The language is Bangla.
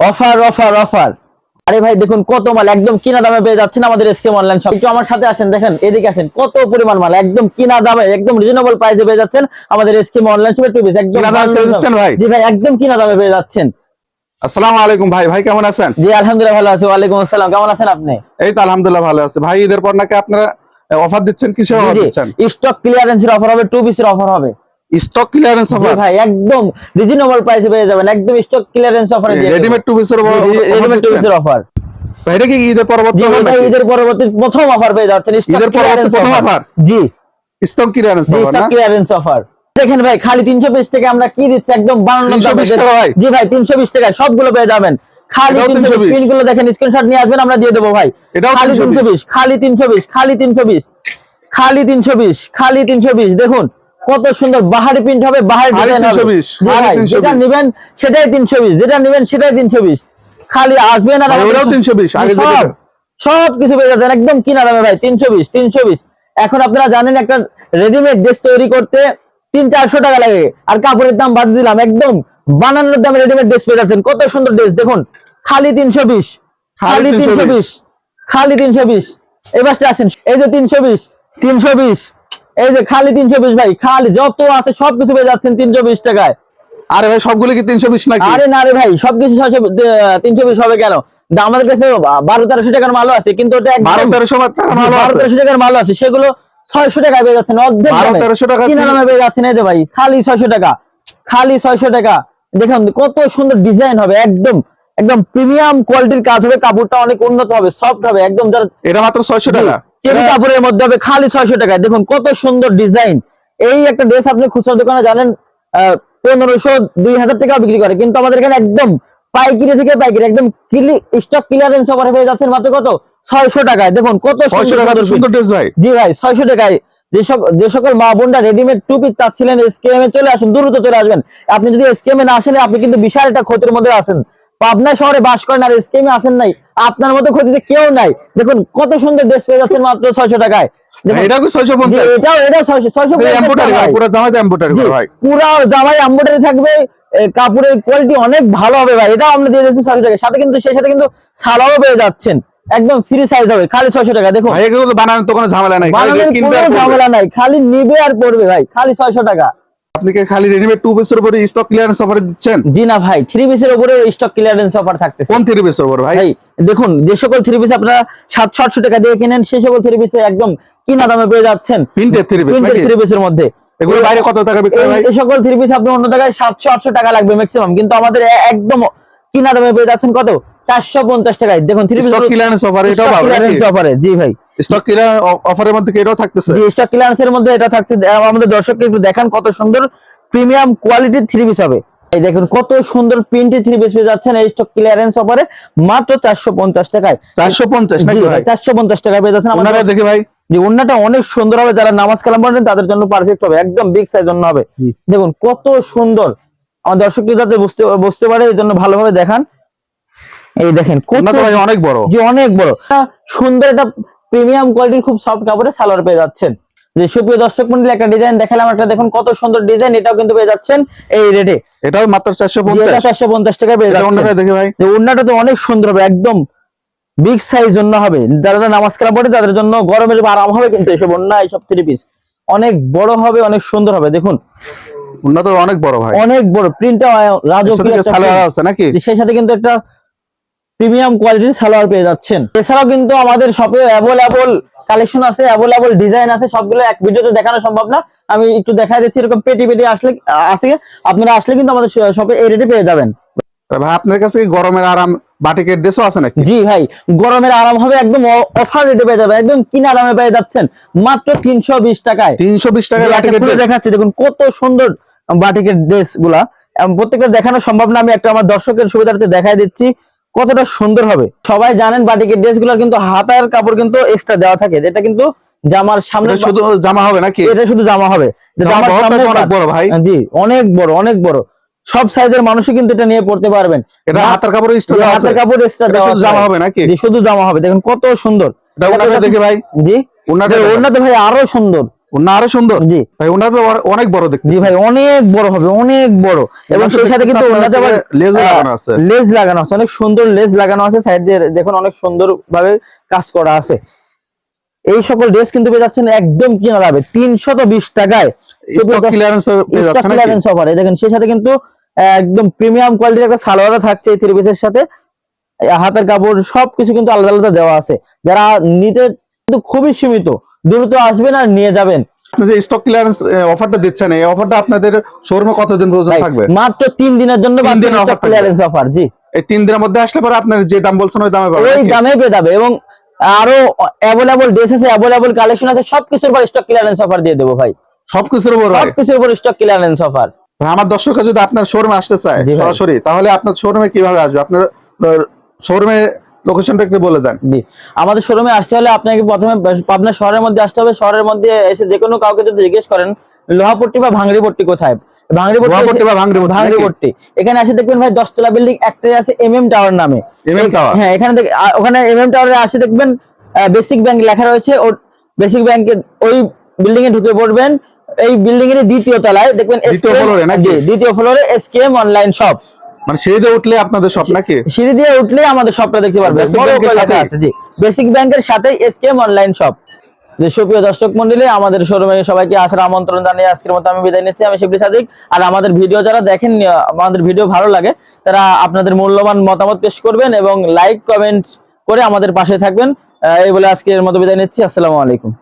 অফার অফার অফার আরে ভাই দেখুন কত মাল একদম কিনা দামে পেয়ে যাচ্ছেন আমাদের এসকে অনলাইন শপ একটু আমার সাথে আসেন দেখেন এদিকে আসেন কত পরিমাণ মাল একদম কিনা দামে একদম রিজনেবল প্রাইসে পেয়ে যাচ্ছেন আমাদের এসকে অনলাইন শপে টু পিস একদম? জি ভাই একদম কিনা দামে পেয়ে যাচ্ছেন। আসসালামু আলাইকুম ভাই ভাই কেমন আছেন? জি আলহামদুলিল্লাহ ভালো আছি ওয়ালাইকুম আসসালাম কেমন আছেন আপনি? এই তো আলহামদুলিল্লাহ ভালো আছে। ভাই ঈদের পর নাকি আপনারা অফার দিচ্ছেন কিসের অফার দিচ্ছেন? স্টক ক্লিয়ারেন্সের অফার হবে টু পিসের অফার হবে। স্টক ক্লিয়ারেন্স অফার ভাই একদম রিজনেবল প্রাইসে পেয়ে যাবেন একদম স্টক ক্লিয়ারেন্স অফারে রেডিমেড টু পিসের রেডিমেড টু পিসের অফার এটা কি ঈদের পরবর্তী ঈদের পরবর্তী প্রথম অফার পেয়ে যাচ্ছেন ঈদের পরবর্তী প্রথম offer? জি। Stock clearance offer stock clearance offer দেখেন ভাই খালি 320 টাকা আমরা কি দিচ্ছি? একদম বানানো 320 টাকা? জি ভাই 320 টাকা সবগুলো পেয়ে যাবেন। খালি এটাও 320 320 পিনগুলো দেখেন স্ক্রিনশট নিয়ে আসবেন আমরা দিয়ে দেবো ভাই। এটাও খালি 320 320 খালি 320 খালি 320 খালি 320 খালি 320 দেখুন কত সুন্দর বাহারি প্রিন্ট হবে বাহারি ডিজাইন হবে। 320, জি খালি ভাই, 320 যেটা নেবেন সেটাই 320 যেটা নেবেন সেটাই 320 খালি আসবেন আর ওটাও 320, আগে সব কিছু পেয়ে যাচ্ছেন একদম কিনা দামে ভাই 320 320 এখন আপনারা জানেন একটা রেডিমেড ড্রেস তৈরি করতে তিন চারশো টাকা লাগে। আর কাপড়ের দাম বাদ দিলাম একদম বানানোর দামে রেডিমেড ড্রেস পেয়ে যাচ্ছেন। কত সুন্দর ড্রেস দেখুন খালি তিনশো বিশ খালি খালি তিনশো বিশ খালি তিনশো বিশ। এবার আসেন এই যে তিনশো বিশ তিনশো বিশ। এই যে খালি তিনশো বিশ ভাই খালি যত আছে সবকিছু পেয়ে যাচ্ছেন তিনশো বিশ টাকায়। আরে ভাই সবগুলো কি 320 নাকি? আরে না রে ভাই সবকিছু ছয়শো তিনশো বিশ হবে কেন? আমাদের কাছে বারো তেরোশো টাকার মালও আছে কিন্তু ওটা একদম- 12 1300 টাকা ভালো বারো তেরোশো টাকার মাল আছে সেগুলো ছয়শো টাকায় পেয়ে যাচ্ছেন অর্ধেক তেরোশো টাকা পেয়ে যাচ্ছেন এই যে ভাই খালি ছয়শো টাকা খালি ছয়শো টাকা। দেখুন কত সুন্দর ডিজাইন হবে একদম একদম প্রিমিয়াম কোয়ালিটির কাজ হবে কাপড়টা অনেক উন্নত হবে সফট হবে একদম যারা এটা মাত্র 600 টাকা? চেরি কাপড়ের মধ্যে হবে খালি ছয়শো টাকায়। দেখুন কত সুন্দর ডিজাইন। এই একটা ড্রেস আপনি খুচরা দোকানে জানেন পনেরোশো দুই হাজার টাকা বিক্রি করে। কিন্তু আমাদের এখানে একদম পাইকারি থেকে পাইকারি একদম স্টক ক্লিয়ারেন্স অফারে পেয়ে যাচ্ছেন মাত্র কত? ছয়শো টাকায়। দেখুন কত 600 টাকা সুন্দর ড্রেস ভাই। জি ভাই ছয়শো টাকায়। যে সকল যে সকল মা বোনরা রেডিমেড টুপি চাচ্ছিলেন স্কেমে চলে আসুন দ্রুত চলে আসবেন। আপনি যদি স্কেমে না আসেন আপনি কিন্তু বিশাল একটা ক্ষতির মধ্যে আছেন। পাবনা শহরে বাস করেন আর স্কেমে আসেন নাই আপনার মতো ক্ষতিতে কেউ নাই। দেখুন কত সুন্দর ড্রেস পেয়ে যাচ্ছেন মাত্র ছয়শো টাকায়। দেখুন, এটা কি 650 জি, এটাও এটাও ছয়শো ছয়শো পুরো জামাতে এমব্রয়ডারি ভাই। পুরা জামাই থাকবে। কাপড়ের কোয়ালিটি অনেক ভালো হবে ভাই। এটাও আমরা দিয়ে দিচ্ছি ছয়শো টাকা সাথে কিন্তু সেই সাথে কিন্তু সালাও পেয়ে যাচ্ছেন। একদম ফ্রি সাইজ হবে খালি ছয়শো টাকা। দেখুন। ভাই এগুলো বানানোর তো কোনো ঝামেলা নাই। ঝামেলা নাই। খালি নিবে আর পড়বে ভাই। খালি ছয়শো টাকা। আপনি কি খালি রেডিমেড টু পিসের উপরে স্টক ক্লিয়ারেন্স অফার দিচ্ছেন? জি না ভাই থ্রি পিসের উপরে স্টক ক্লিয়ারেন্স অফার থাকতেছে। কোন থ্রি পিসের উপর ভাই? দেখুন যে সকল থ্রি পিস আপনারা সাতশো আটশো টাকা দিয়ে কিনেন সেই সকল থ্রি পিসে একদম কিনা দামে পেয়ে যাচ্ছেন। প্রিন্টেড থ্রি পিস নাকি? থ্রি পিসের মধ্যে। এগুলো বাইরে কত টাকা বিক্রি হয় এই সকল থ্রি পিস আপনি অন্য জায়গায় সাতশো আটশো টাকা লাগবে ম্যাক্সিমাম কিন্তু আমাদের একদম কিনা দামে পেয়ে যাচ্ছেন কত? চারশো পঞ্চাশ টাকায়। দেখুন three piece stock clearance offer এটাও ক্লিয়ারেন্স অফারে জি ভাই। স্টক ক্লিয়ারেন্স অফারের মধ্যে এটাও থাকতেছে? জি স্টক ক্লিয়ারেন্সের মধ্যে এটা থাকছে। আমাদের দর্শককে একটু দেখান কত সুন্দর প্রিমিয়াম কোয়ালিটির থ্রি পিস হবে। এই দেখুন কত সুন্দর প্রিন্টেড থ্রি পিস পেয়ে যাচ্ছেন এই স্টক ক্লিয়ারেন্স অফারে মাত্র চারশো পঞ্চাশ টাকায়। 450 নাকি ভাই চারশো পঞ্চাশ টাকা পেয়ে যাচ্ছেন আপনারা আমাদের দেখি ভাই। যে ওন্নাটা অনেক সুন্দর হবে যারা নামাজ কালাম পড়েন তাদের জন্য পারফেক্ট হবে একদম বিগ সাইজ জন্য হবে। দেখুন কত সুন্দর। আমার দর্শক যাতে বুঝতে বুঝতে পারে এই জন্য ভালোভাবে দেখান। এই দেখেন অনেক বড়। যে অনেক বড়। সুন্দর একটা প্রিমিয়াম কোয়ালিটির খুব সফট কাপড়ে সালোয়ার পেয়ে যাচ্ছেন। যে সুপ্রিয় দর্শক মন্ডলী একটা ডিজাইন দেখালাম একটা দেখুন কত সুন্দর ডিজাইন এটাও কিন্তু পেয়ে যাচ্ছেন এই রেটে এটাও মাত্র 450 চারশো পঞ্চাশ টাকা পেয়ে এটা যাচ্ছেন। দেখি ভাই। যে তো অনেক সুন্দর হবে একদম বিগ সাইজ জন্য হবে। যারা নামাজ কালাম পড়ে তাদের জন্য গরমের আরাম হবে কিন্তু এইসব ওড়না এইসব থ্রি পিস অনেক বড় হবে অনেক সুন্দর হবে দেখুন। ওনা তো অনেক বড় ভাই। অনেক বড় প্রিন্টটা রাজকীয় আছে নাকি? সেই সাথে কিন্তু একটা প্রিমিয়াম কোয়ালিটির সালোয়ার পেয়ে যাচ্ছেন। এছাড়াও কিন্তু আমাদের শপে অ্যাভেলেবল কালেকশন আছে অ্যাভেলেবল ডিজাইন আছে সবগুলো এক ভিডিওতে দেখানো সম্ভব না। আমি একটু দেখা দিচ্ছি এরকম পেটি পেটি আসলে আসে আপনারা আসলে কিন্তু আমাদের শপে এই রেটে পেয়ে যাবেন। ভাই আপনার কাছে গরমের আরাম বাটিকের ড্রেসও আছে নাকি? জি ভাই গরমের আরাম হবে একদম অফার রেটে পেয়ে যাবে একদম কিনা দামে পেয়ে যাচ্ছেন। মাত্র তিনশো বিশ টাকায়। 320 টাকা জি, একটা বাটিকের ড্রেস দেখাচ্ছি দেখুন কত সুন্দর বাটিকের ড্রেসগুলা। প্রত্যেকটা দেখানো সম্ভব না আমি একটা আমার দর্শকের সুবিধার্থে দেখাই দিচ্ছি। কতটা সুন্দর হবে। সবাই জানেন বাটিকের ড্রেসগুলার কিন্তু হাতার কাপড় কিন্তু এক্সট্রা দেওয়া থাকে। যেটা কিন্তু জামার সামনে শুধু জামা হবে নাকি? এটা শুধু জামা হবে। জামার বহরটা অনেক বড় ভাই। জি অনেক বড় অনেক বড়। সব সাইজের মানুষই কিন্তু এটা নিয়ে পড়তে পারবেন। এটা হাতার কাপড় এক্সট্রা হাতের কাপড় এক্সট্রা দেওয়া জামা হবে নাকি? শুধু জামা হবে। দেখুন কত সুন্দর। ওনাটা ভাই। জি ওনাটা ওনাতে ভাই আরও সুন্দর। ওনা আরও সুন্দর। জি। ভাই ওনা তো অনেক বড় দেখতে জি ভাই অনেক বড় হবে অনেক বড়। এবং সেই সাথে কিন্তু ওনাতে আবার লেজ লাগানো আছে। লেজ লাগানো আছে অনেক সুন্দর লেজ লাগানো আছে সাইড দিয়ে দেখুন অনেক সুন্দর ভাবে কাজ করা আছে। এই সকল ড্রেস কিন্তু পেয়ে যাচ্ছেন একদম কিনা যাবে তিনশত বিশ টাকায়। স্টক ক্লিয়ারেন্স পেয়ে যাচ্ছে ক্লিয়ারেন্স অফার দেখেন সেই সাথে কিন্তু একদম প্রিমিয়াম কোয়ালিটির একটা সালোয়ারও থাকছে এই থ্রি পিসের সাথে। হাতের কাপড় সবকিছু কিন্তু আলাদা আলাদা দেওয়া আছে। যারা নিতে কিন্তু খুবই সীমিত। দ্রুত আসবেন আর নিয়ে যাবেন। স্টক ক্লিয়ারেন্স অফারটা দিচ্ছেন এই অফারটা আপনাদের শোরুমে কতদিন পর্যন্ত থাকবে? মাত্র তিন দিনের জন্য ক্লিয়ারেন্স অফার জি। এই তিন দিনের মধ্যে আসলে পরে আপনার যে দাম বলছেন ওই দামে পাবেন ওই দামে পেয়ে যাবে এবং আরও অ্যাভেলেবল ড্রেস আছে অ্যাভেলেবল কালেকশন আছে সবকিছুর উপর স্টক ক্লিয়ারেন্স অফার দিয়ে দেবো ভাই। সবকিছুর উপর। সবকিছুর উপর স্টক ক্লিয়ারেন্স অফার আমার দর্শকরা যদি আপনার শোরুমে আসতে চায় সরাসরি তাহলে আপনার শোরুমে কীভাবে আসবে? আপনার শোরুমে লোকেশনটা একটু বলে দেন। জি। আমাদের শোরুমে আসতে হলে আপনাকে প্রথমে পাবনা শহরের মধ্যে আসতে হবে। শহরের মধ্যে এসে যে কোনো কাউকে যদি জিজ্ঞেস করেন লোহাপট্টি বা ভাঙড়ি পট্টি কোথায়? এখানে দেখবেন ভাই দশতলা বিল্ডিং একটাই আছে টাওয়ার নামে। টাওয়ার? হ্যাঁ এখানে ওখানে টাওয়ারে আসে দেখবেন বেসিক ব্যাংক লেখা রয়েছে। বেসিক ব্যাংকে ওই বিল্ডিং এ ঢুকে পড়বেন। এই বিল্ডিং এর দ্বিতীয় তলায় দেখবেন দ্বিতীয় ফ্লোরে এসকেএম অনলাইন শপ মানে সিঁড়িতে উঠলে আপনাদের সব নাকি সিঁড়ি দিয়ে উঠলে আমাদের শপটা দেখতে জি। বেসিক ব্যাংকের সাথেই এসকেএম অনলাইন শপ যে সুপ্রিয় দর্শক মন্ডলী আমাদের শোরুমে সবাইকে আসার আমন্ত্রণ জানিয়ে আজকের মতো আমি বিদায় নিচ্ছি। আমি শিবলি সাদিক। আর আমাদের ভিডিও যারা দেখেন আমাদের ভিডিও ভালো লাগে তারা আপনাদের মূল্যবান মতামত পেশ করবেন এবং লাইক কমেন্ট করে আমাদের পাশে থাকবেন। এই বলে আজকের মতো বিদায় নিচ্ছি। আসসালামু আলাইকুম।